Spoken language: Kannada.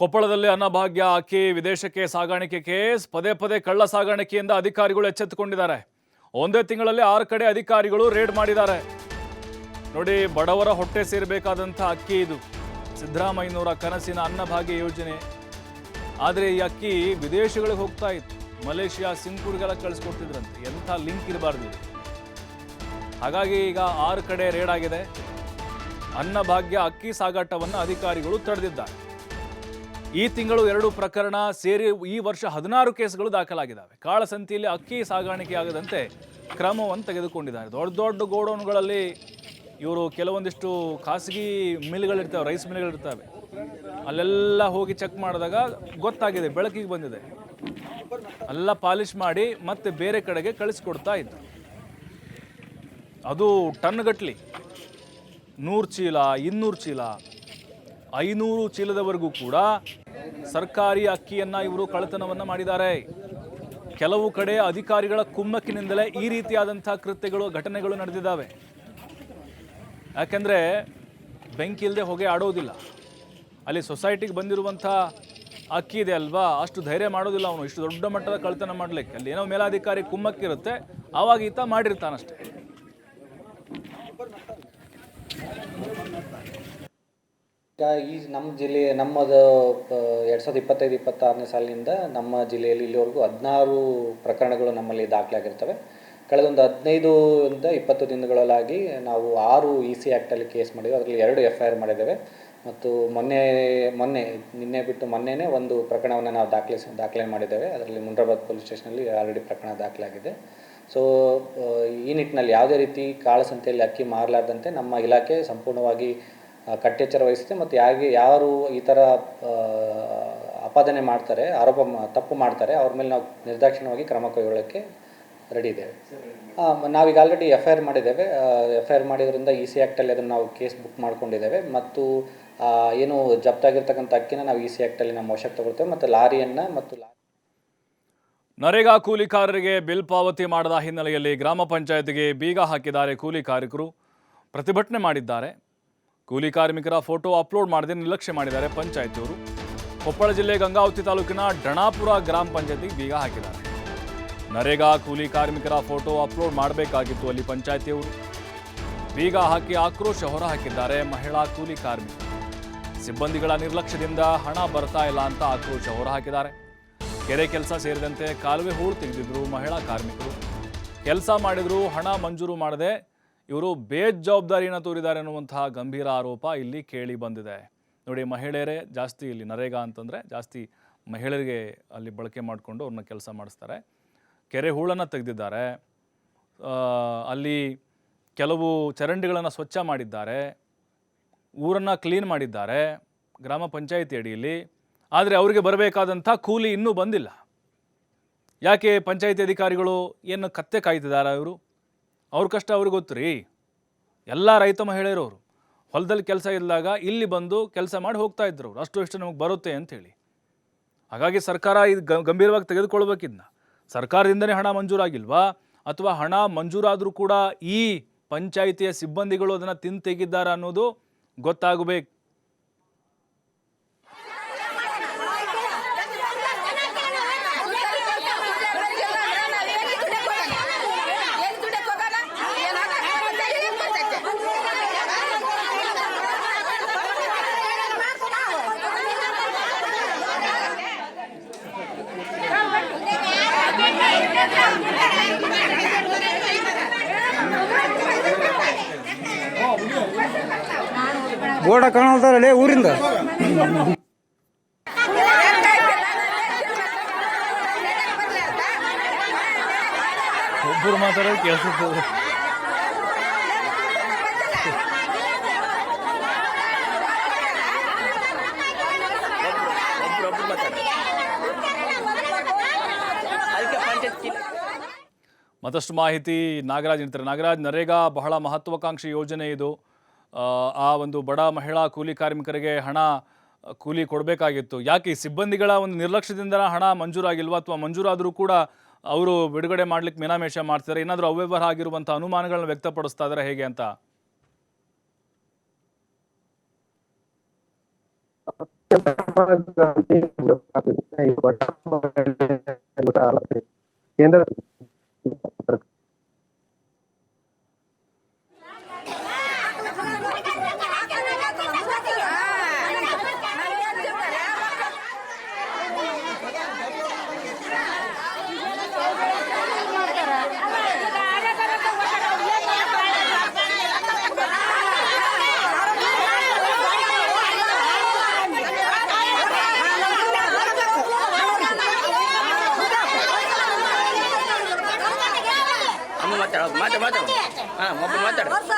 ಕೊಪ್ಪಳದಲ್ಲಿ ಅನ್ನಭಾಗ್ಯ ಅಕ್ಕಿ ವಿದೇಶಕ್ಕೆ ಸಾಗಾಣಿಕೆ ಕೇಸ್, ಪದೇ ಪದೇ ಕಳ್ಳ ಸಾಗಾಣಿಕೆಯಿಂದ ಅಧಿಕಾರಿಗಳು ಎಚ್ಚೆತ್ತುಕೊಂಡಿದ್ದಾರೆ. ಒಂದೇ ತಿಂಗಳಲ್ಲಿ ಆರು ಕಡೆ ಅಧಿಕಾರಿಗಳು ರೇಡ್ ಮಾಡಿದ್ದಾರೆ. ನೋಡಿ, ಬಡವರ ಹೊಟ್ಟೆ ಸೇರಬೇಕಾದಂಥ ಅಕ್ಕಿ ಇದು. ಸಿದ್ದರಾಮಯ್ಯನವರ ಕನಸಿನ ಅನ್ನಭಾಗ್ಯ ಯೋಜನೆ. ಆದರೆ ಈ ಅಕ್ಕಿ ವಿದೇಶಗಳಿಗೆ ಹೋಗ್ತಾ ಇತ್ತು. ಮಲೇಷಿಯಾ ಸಿಂಗ್ಪುರ್ಗೆಲ್ಲ ಕಳಿಸ್ಕೊಡ್ತಿದ್ರಂತೆ. ಎಂಥ ಲಿಂಕ್ ಇರಬಾರ್ದು. ಹಾಗಾಗಿ ಈಗ ಆರು ಕಡೆ ರೇಡ್ ಆಗಿದೆ. ಅನ್ನಭಾಗ್ಯ ಅಕ್ಕಿ ಸಾಗಾಟವನ್ನು ಅಧಿಕಾರಿಗಳು ತಡೆದಿದ್ದಾರೆ. ಈ ತಿಂಗಳು ಎರಡು ಪ್ರಕರಣ ಸೇರಿ ಈ ವರ್ಷ ಹದಿನಾರು ಕೇಸ್ಗಳು ದಾಖಲಾಗಿದ್ದಾವೆ. ಕಾಳಸಂತಿಯಲ್ಲಿ ಅಕ್ಕಿ ಸಾಗಾಣಿಕೆ ಆಗದಂತೆ ಕ್ರಮವನ್ನು ತೆಗೆದುಕೊಂಡಿದ್ದಾರೆ. ದೊಡ್ಡ ದೊಡ್ಡ ಗೋಡೌನ್ಗಳಲ್ಲಿ ಇವರು ಕೆಲವೊಂದಿಷ್ಟು ಖಾಸಗಿ ಮಿಲ್ಗಳಿರ್ತವೆ, ರೈಸ್ ಮಿಲ್ಗಳಿರ್ತವೆ. ಅಲ್ಲೆಲ್ಲ ಹೋಗಿ ಚೆಕ್ ಮಾಡಿದಾಗ ಗೊತ್ತಾಗಿದೆ, ಬೆಳಕಿಗೆ ಬಂದಿದೆ. ಎಲ್ಲ ಪಾಲಿಶ್ ಮಾಡಿ ಮತ್ತೆ ಬೇರೆ ಕಡೆಗೆ ಕಳಿಸ್ಕೊಡ್ತಾ ಇದ್ದರು ಅದು ಟನ್ಗಟ್ಲಿ. ನೂರು ಚೀಲ, ಇನ್ನೂರು ಚೀಲ ಐನೂರು ಚೀಲದವರೆಗೂ ಕೂಡ ಸರ್ಕಾರಿ ಅಕ್ಕಿಯನ್ನು ಇವರು ಕಳ್ಳತನವನ್ನು ಮಾಡಿದ್ದಾರೆ. ಕೆಲವು ಕಡೆ ಅಧಿಕಾರಿಗಳ ಕುಮ್ಮಕ್ಕಿನಿಂದಲೇ ಈ ರೀತಿಯಾದಂಥ ಕೃತ್ಯಗಳು, ಘಟನೆಗಳು ನಡೆದಿದ್ದಾವೆ. ಯಾಕೆಂದರೆ ಬೆಂಕಿ ಇಲ್ಲದೆ ಹೊಗೆ ಆಡೋದಿಲ್ಲ. ಅಲ್ಲಿ ಸೊಸೈಟಿಗೆ ಬಂದಿರುವಂಥ ಅಕ್ಕಿ ಇದೆ ಅಲ್ವಾ? ಅಷ್ಟು ಧೈರ್ಯ ಮಾಡೋದಿಲ್ಲ ಅವನು. ಇಷ್ಟು ದೊಡ್ಡ ಮಟ್ಟದ ಕಳ್ತನ ಮಾಡಲಿಕ್ಕೆ. ಅಲ್ಲಿ ಏನೋ ಮೇಲಾಧಿಕಾರಿ ಕುಮ್ಮಕ್ಕಿರುತ್ತೆ. ಆವಾಗ ಈತ ಮಾಡಿರ್ತಾನಷ್ಟೇ. ಈ ನಮ್ಮ ಜಿಲ್ಲೆ, ನಮ್ಮದು ಎರಡು ಸಾವಿರದ ಇಪ್ಪತ್ತೈದು, ಇಪ್ಪತ್ತಾರನೇ ಸಾಲಿನಿಂದ ನಮ್ಮ ಜಿಲ್ಲೆಯಲ್ಲಿ ಇಲ್ಲಿವರೆಗೂ ಹದಿನಾರು ಪ್ರಕರಣಗಳು ನಮ್ಮಲ್ಲಿ ದಾಖಲಾಗಿರ್ತವೆ. ಕಳೆದ ಒಂದು ಹದಿನೈದರಿಂದ ಇಪ್ಪತ್ತು ದಿನಗಳಲ್ಲಾಗಿ ನಾವು ಆರು ಇ ಸಿ ಆ್ಯಕ್ಟಲ್ಲಿ ಕೇಸ್ ಮಾಡಿದ್ವಿ ಅದರಲ್ಲಿ ಎರಡು ಎಫ್ ಐ ಆರ್ ಮಾಡಿದ್ದೇವೆ. ಮತ್ತು ಮೊನ್ನೆ ಮೊನ್ನೆ, ನಿನ್ನೆ ಬಿಟ್ಟು ಮೊನ್ನೆನೇ ಒಂದು ಪ್ರಕರಣವನ್ನು ನಾವು ದಾಖಲಿಸಿ, ದಾಖಲೆ ಮಾಡಿದ್ದೇವೆ. ಅದರಲ್ಲಿ ಮುಂಡ್ರಾಬಾದ್ ಪೊಲೀಸ್ ಸ್ಟೇಷನಲ್ಲಿ ಆಲ್ರೆಡಿ ಪ್ರಕರಣ ದಾಖಲಾಗಿದೆ. ಸೊ ಈ ನಿಟ್ಟಿನಲ್ಲಿ ಯಾವುದೇ ರೀತಿ ಕಾಳಸಂತೆಯಲ್ಲಿ ಅಕ್ಕಿ ಮಾರಲಾರ್ದಂತೆ ನಮ್ಮ ಇಲಾಖೆ ಸಂಪೂರ್ಣವಾಗಿ ಕಟ್ಟೆಚ್ಚರ ವಹಿಸುತ್ತೆ ಮತ್ತು ಯಾರಿಗೆ ಯಾರು ಈ ಥರ ಆಪಾದನೆ ಮಾಡ್ತಾರೆ, ಆರೋಪ ತಪ್ಪು ಮಾಡ್ತಾರೆ, ಅವ್ರ ಮೇಲೆ ನಾವು ನಿರ್ದಾಕ್ಷಿಣ್ಯವಾಗಿ ಕ್ರಮ ಕೈಗೊಳ್ಳೋಕ್ಕೆ ರೆಡಿ ಇದ್ದೇವೆ. ನಾವೀಗ ಆಲ್ರೆಡಿ ಎಫ್ ಐ ಆರ್ ಮಾಡಿದ್ದೇವೆ. ಎಫ್ ಐ ಆರ್ ಮಾಡಿದ್ರಿಂದ ಇ ಸಿ ಆ್ಯಕ್ಟಲ್ಲಿ ಅದನ್ನು ನಾವು ಕೇಸ್ ಬುಕ್ ಮಾಡ್ಕೊಂಡಿದ್ದೇವೆ. ಮತ್ತು ಏನು ಜಪ್ತಾಗಿರ್ತಕ್ಕಂಥ ಅಕ್ಕಿನ ನಾವು ಇ ಸಿ ಆ್ಯಕ್ಟಲ್ಲಿ ನಮ್ಮ ವಶಕ್ಕೆ ತಗೊಳ್ತೇವೆ. ಮತ್ತು ಲಾರಿಯನ್ನು ಮತ್ತು ನರೇಗಾ ಕೂಲಿಕಾರರಿಗೆ ಬಿಲ್ ಪಾವತಿ ಮಾಡದ ಹಿನ್ನೆಲೆಯಲ್ಲಿ ಗ್ರಾಮ ಪಂಚಾಯತ್ಗೆ ಬೀಗ ಹಾಕಿದ್ದಾರೆ ಕೂಲಿ ಕಾರ್ಮಿಕರು ಪ್ರತಿಭಟನೆ ಮಾಡಿದ್ದಾರೆ. ಕೂಲಿ ಕಾರ್ಮಿಕರ ಫೋಟೋ ಅಪ್ಲೋಡ್ ಮಾಡದೆ ನಿರ್ಲಕ್ಷ್ಯ ಮಾಡಿದ್ದಾರೆ ಪಂಚಾಯತಿಯವರು ಕೊಪ್ಪಳ ಜಿಲ್ಲೆ ಗಂಗಾವತಿ ತಾಲೂಕಿನ ಡಣಾಪುರ ಗ್ರಾಮ ಪಂಚಾಯತಿಗೆ ಬೀಗ ಹಾಕಿದ್ದಾರೆ. ನರೇಗಾ ಕೂಲಿ ಕಾರ್ಮಿಕರ ಫೋಟೋ ಅಪ್ಲೋಡ್ ಮಾಡಬೇಕಾಗಿತ್ತು ಅಲ್ಲಿ ಪಂಚಾಯತಿಯವರು. ಬೀಗ ಹಾಕಿ ಆಕ್ರೋಶ ಹೊರಹಾಕಿದ್ದಾರೆ ಮಹಿಳಾ ಕೂಲಿ ಕಾರ್ಮಿಕರು. ಸಿಬ್ಬಂದಿಗಳ ನಿರ್ಲಕ್ಷ್ಯದಿಂದ ಹಣ ಬರ್ತಾ ಇಲ್ಲ ಅಂತ ಆಕ್ರೋಶ ಹೊರಹಾಕಿದ್ದಾರೆ. ಕೆರೆ ಕೆಲಸ ಸೇರಿದಂತೆ ಕಾಲುವೆ ಹೂಳು ತೆಗೆದಿದ್ರು ಮಹಿಳಾ ಕಾರ್ಮಿಕರು. ಕೆಲಸ ಮಾಡಿದರೂ ಹಣ ಮಂಜೂರು ಮಾಡದೆ ಇವರು ಬೇಜವಾಬ್ದಾರಿಯನ್ನು ತೋರಿದ್ದಾರೆ ಅನ್ನುವಂತಹ ಗಂಭೀರ ಆರೋಪ ಇಲ್ಲಿ ಕೇಳಿ ಬಂದಿದೆ. ನೋಡಿ, ಮಹಿಳೆಯರೇ ಜಾಸ್ತಿ ಇಲ್ಲಿ ನರೇಗಾ ಅಂತಂದರೆ ಜಾಸ್ತಿ ಮಹಿಳೆಯರಿಗೆ ಅಲ್ಲಿ ಬಳಕೆ ಮಾಡಿಕೊಂಡು ಅವ್ರನ್ನ ಕೆಲಸ ಮಾಡಿಸ್ತಾರೆ. ಕೆರೆ ಹೂಳನ್ನು ತೆಗೆದಿದ್ದಾರೆ. ಅಲ್ಲಿ ಕೆಲವು ಚರಂಡಿಗಳನ್ನು ಸ್ವಚ್ಛ ಮಾಡಿದ್ದಾರೆ. ಊರನ್ನು ಕ್ಲೀನ್ ಮಾಡಿದ್ದಾರೆ ಗ್ರಾಮ ಪಂಚಾಯಿತಿ ಅಡಿಯಲ್ಲಿ. ಆದರೆ ಅವರಿಗೆ ಬರಬೇಕಾದಂಥ ಕೂಲಿ ಇನ್ನೂ ಬಂದಿಲ್ಲ. ಯಾಕೆ ಪಂಚಾಯಿತಿ ಅಧಿಕಾರಿಗಳು ಏನು ಕತ್ತೆ ಕಾಯ್ತಿದ್ದಾರೆ ಅವರು ಅವ್ರ ಕಷ್ಟ ಅವ್ರಿಗೆ ಗೊತ್ತು ರೀ. ಎಲ್ಲ ರೈತ ಮಹಿಳೆಯರು ಅವರು. ಹೊಲದಲ್ಲಿ ಕೆಲಸ ಇದ್ದಾಗ ಇಲ್ಲಿ ಬಂದು ಕೆಲಸ ಮಾಡಿ ಹೋಗ್ತಾ ಇದ್ರು ಅವ್ರು. ಅಷ್ಟು ಇಷ್ಟು ನಮಗೆ ಬರುತ್ತೆ ಅಂಥೇಳಿ ಹಾಗಾಗಿ ಸರ್ಕಾರ ಇದು ಗಂಭೀರವಾಗಿ ತೆಗೆದುಕೊಳ್ಬೇಕಿದ್ನ ಸರ್ಕಾರದಿಂದನೇ ಹಣ ಮಂಜೂರಾಗಿಲ್ವಾ? ಅಥವಾ ಹಣ ಮಂಜೂರಾದರೂ ಕೂಡ ಈ ಪಂಚಾಯಿತಿಯ ಸಿಬ್ಬಂದಿಗಳು ಅದನ್ನು ತಿಂದು ತೆಗಿದ್ದಾರೆ ಅನ್ನೋದು ಗೊತ್ತಾಗಬೇಕು. ಬೋರ್ಡ ಕಾಣಲ್ತಾರಲ್ಲೇ ಊರಿಂದ. ಒಬ್ಬರು ಮಾತಾಡೋದು ಕೇಳಿಸುತ್ತದೆ ಮತ್ತಷ್ಟು ಮಾಹಿತಿ ನಾಗರಾಜ್ ನೀಡ್ತಾರೆ ನಾಗರಾಜ್ ನರೇಗಾ ಬಹಳ ಮಹತ್ವಾಕಾಂಕ್ಷಿ ಯೋಜನೆ ಇದು. ಆ, ಒಂದು ಬಡ ಮಹಿಳಾ ಕೂಲಿ ಕಾರ್ಮಿಕರಿಗೆ ಹಣ ಕೂಲಿ ಕೊಡಬೇಕಾಗಿತ್ತು. ಯಾಕೆ ಈ ಸಿಬ್ಬಂದಿಗಳ ಒಂದು ನಿರ್ಲಕ್ಷ್ಯದಿಂದ ಹಣ ಮಂಜೂರಾಗಿಲ್ವಾ? ಅಥವಾ ಮಂಜೂರಾದರೂ ಕೂಡ ಅವರು ಬಿಡುಗಡೆ ಮಾಡ್ಲಿಕ್ಕೆ ಮೀನಾಮೇಷ ಮಾಡ್ತಾರೆ ಏನಾದರೂ ಅವ್ಯವಹಾರ ಆಗಿರುವಂಥ ಅನುಮಾನಗಳನ್ನ ವ್ಯಕ್ತಪಡಿಸ್ತಾ ಇದ್ದಾರೆ ಹೇಗೆ ಅಂತ? ಕೇಂದ್ರ ಮಾತಾಡೋದು ಮಾತಾಡ. ಮಾತಾಡು ಹಾಂ ಮಾತಾಡು. ಮಾತಾಡ